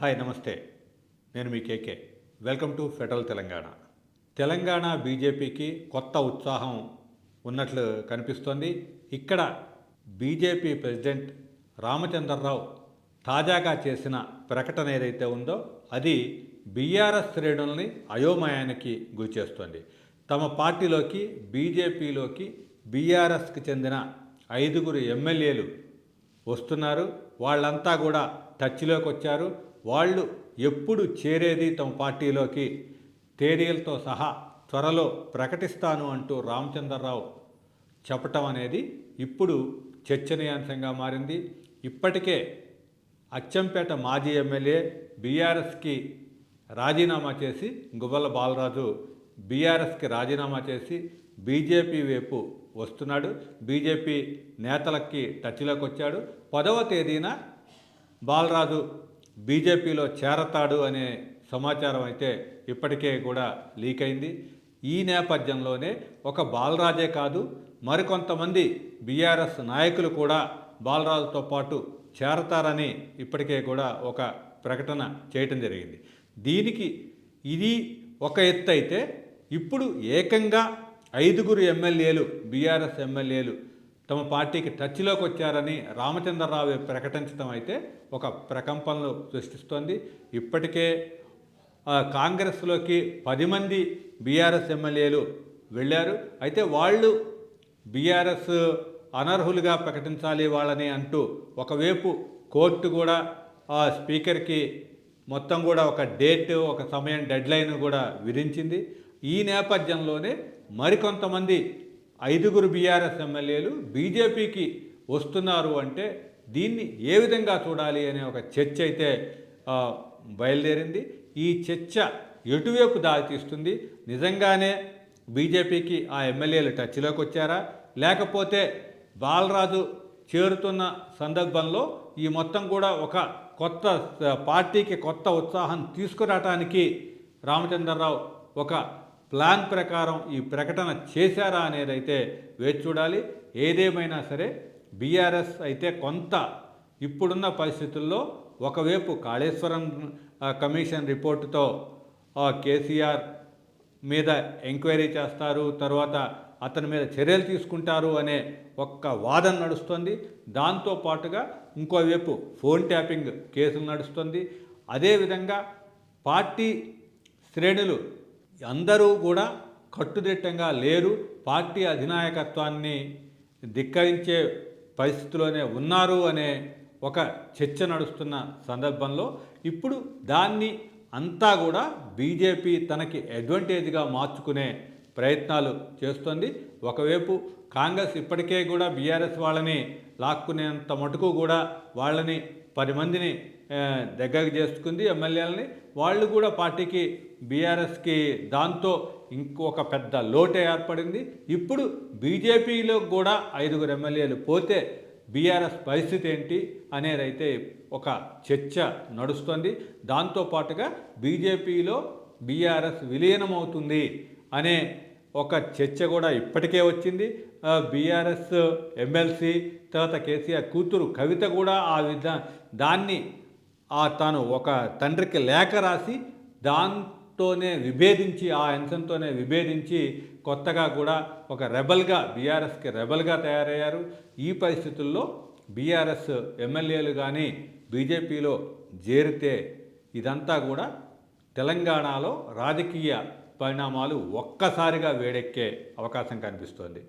Hi నమస్తే. నేను మీ KK. Welcome to federal Telangana. Telangana బీజేపీకి కొత్త ఉత్సాహం ఉన్నట్లు కనిపిస్తోంది. ఇక్కడ బీజేపీ ప్రెసిడెంట్ రామచంద్రరావు తాజాగా చేసిన ప్రకటన ఏదైతే ఉందో అది బీఆర్ఎస్ శ్రేణుల్ని అయోమయానికి గురిచేస్తోంది తమ పార్టీలోకి బీజేపీలోకి బీఆర్ఎస్కి చెందిన ఐదుగురు ఎమ్మెల్యేలు వస్తున్నారు. వాళ్ళంతా కూడా టచ్లోకి వచ్చారు వాళ్ళు ఎప్పుడు చేరేది తమ పార్టీలోకి? తేదీలతో సహా త్వరలో ప్రకటిస్తాను అంటూ రామచంద్రరావు చెప్పటం అనేది ఇప్పుడు చర్చనీయాంశంగా మారింది. ఇప్పటికే అచ్చంపేట మాజీ ఎమ్మెల్యే బీఆర్ఎస్కి రాజీనామా చేసి గుబల బాలరాజు బీఆర్ఎస్కి రాజీనామా చేసి బీజేపీ వైపు వస్తున్నాడు. బీజేపీ నేతలకి టచ్లోకి వచ్చాడు పదవ తేదీన బాలరాజు బీజేపీలో చేరతాడు అనే సమాచారం అయితే ఇప్పటికే కూడా లీక్ అయింది. ఈ నేపథ్యంలోనే ఒక బాలరాజే కాదు మరికొంతమంది బీఆర్ఎస్ నాయకులు కూడా బాలరాజుతో పాటు చేరతారని ఇప్పటికే కూడా ఒక ప్రకటన చేయటం జరిగింది. దీనికి ఇది ఒక ఎత్తు అయితే ఇప్పుడు ఏకంగా ఐదుగురు ఎమ్మెల్యేలు బీఆర్ఎస్ ఎమ్మెల్యేలు తమ పార్టీకి టచ్లోకి వచ్చారని రామచంద్రరావు ప్రకటించడం అయితే ఒక ప్రకంపనలు సృష్టిస్తోంది. ఇప్పటికే కాంగ్రెస్లోకి పది మంది బీఆర్ఎస్ ఎమ్మెల్యేలు వెళ్ళారు. అయితే వాళ్ళు బీఆర్ఎస్ అనర్హులుగా ప్రకటించాలి వాళ్ళని అంటూ ఒకవైపు కోర్టు కూడా ఆ స్పీకర్కి మొత్తం కూడా ఒక డేట్ ఒక సమయం డెడ్లైన్ కూడా విధించింది. ఈ నేపథ్యంలోనే మరికొంతమంది ఐదుగురు బీఆర్ఎస్ ఎమ్మెల్యేలు బీజేపీకి వస్తున్నారు అంటే దీన్ని ఏ విధంగా చూడాలి అనే ఒక చర్చ అయితే బయలుదేరింది. ఈ చర్చ ఎటువైపు దారితీస్తుంది? నిజంగానే బీజేపీకి ఆ ఎమ్మెల్యేలు టచ్లోకి వచ్చారా? లేకపోతే బాలరాజు చేరుతున్న సందర్భంలో ఈ మొత్తం కూడా ఒక కొత్త పార్టీకి కొత్త ఉత్సాహం తీసుకురావటానికి రామచంద్రరావు ఒక ప్లాన్ ప్రకారం ఈ ప్రకటన చేశారా అనేది అయితే వేచి చూడాలి. ఏదేమైనా సరే బీఆర్ఎస్ అయితే కొంత ఇప్పుడున్న పరిస్థితుల్లో ఒకవైపు కాళేశ్వరం కమిషన్ రిపోర్టుతో కేసీఆర్ మీద ఎంక్వైరీ చేస్తారు తర్వాత అతని మీద చర్యలు తీసుకుంటారు అనే ఒక్క వాదన నడుస్తుంది. దాంతో పాటుగా ఇంకోవైపు ఫోన్ ట్యాపింగ్ కేసులు నడుస్తుంది. అదేవిధంగా పార్టీ శ్రేణులు అందరూ కూడా కట్టుదిట్టంగా లేరు. పార్టీ అధినాయకత్వాన్ని ధిక్కరించే పరిస్థితిలోనే ఉన్నారు అనే ఒక చర్చ నడుస్తున్న సందర్భంలో ఇప్పుడు దాన్ని అంతా కూడా బీజేపీ తనకి అడ్వాంటేజ్గా మార్చుకునే ప్రయత్నాలు చేస్తోంది. ఒకవైపు కాంగ్రెస్ ఇప్పటికే కూడా బీఆర్ఎస్ వాళ్ళని లాక్కునేంత మటుకు కూడా వాళ్ళని పది మందిని దగ్గరకు చేసుకుంది ఎమ్మెల్యేలని. వాళ్ళు కూడా పార్టీకి బీఆర్ఎస్కి దాంతో ఇంకొక పెద్ద లోటే ఏర్పడింది. ఇప్పుడు బీజేపీలో కూడా ఐదుగురు ఎమ్మెల్యేలు పోతే బీఆర్ఎస్ పరిస్థితి ఏంటి అనేది అయితే ఒక చర్చ నడుస్తుంది. దాంతో పాటుగా బీజేపీలో బీఆర్ఎస్ విలీనమవుతుంది అనే ఒక చర్చ కూడా ఇప్పటికే వచ్చింది. బీఆర్ఎస్ ఎమ్మెల్సీ తర్వాత కేసీఆర్ కూతురు కవిత కూడా ఆ విధ దాన్ని ఆ తాను ఒక తండ్రికి లేఖ రాసి తోనే విభేదించి ఆ అంశంతోనే విభేదించి కొత్తగా కూడా ఒక రెబల్గా బీఆర్ఎస్కి రెబల్గా తయారయ్యారు. ఈ పరిస్థితుల్లో బీఆర్ఎస్ ఎమ్మెల్యేలు కానీ బీజేపీలో చేరితే ఇదంతా కూడా తెలంగాణలో రాజకీయ పరిణామాలు ఒక్కసారిగా వేడెక్కే అవకాశం కనిపిస్తోంది.